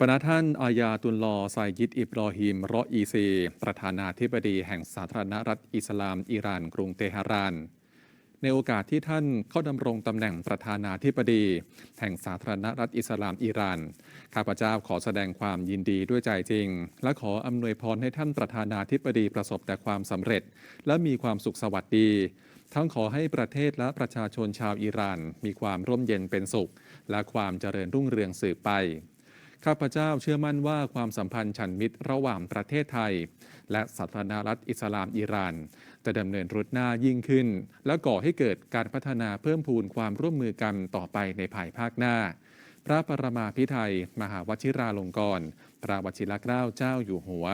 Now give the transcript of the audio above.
ปณท่านอายาตุลลอไซยิดอิบรอฮิมรออีซี ประธานาธิบดีแห่งสาธารณรัฐอิสลามอิหร่าน กรุงเตหะราน ในโอกาสที่ท่านเข้าดำรงตำแหน่งประธานาธิบดี แห่งสาธารณรัฐอิสลามอิหร่าน ข้าพเจ้าขอแสดงความยินดีด้วยใจจริง และขออำนวยพรให้ท่านประธานาธิบดีประสบแต่ความสำเร็จ และมีความสุขสวัสดีทั้งขอให้ประเทศและประชาชนชาวอิหร่าน มีความร่มเย็นเป็นสุข และความเจริญรุ่งเรืองสืบไป ข้าพเจ้าเชื่อมั่นว่าความสัมพันธ์ฉันมิตรระหว่างประเทศไทย และสาธารณรัฐอิสลามอิหร่าน จะดำเนินรุดหน้ายิ่งขึ้น และก่อให้เกิดการพัฒนาเพิ่มพูนความร่วมมือกันต่อไปในภายภาคหน้า พระปรมาภิไทย มหาวชิราลงกรณ์พระวชิรเกล้าเจ้าอยู่หัว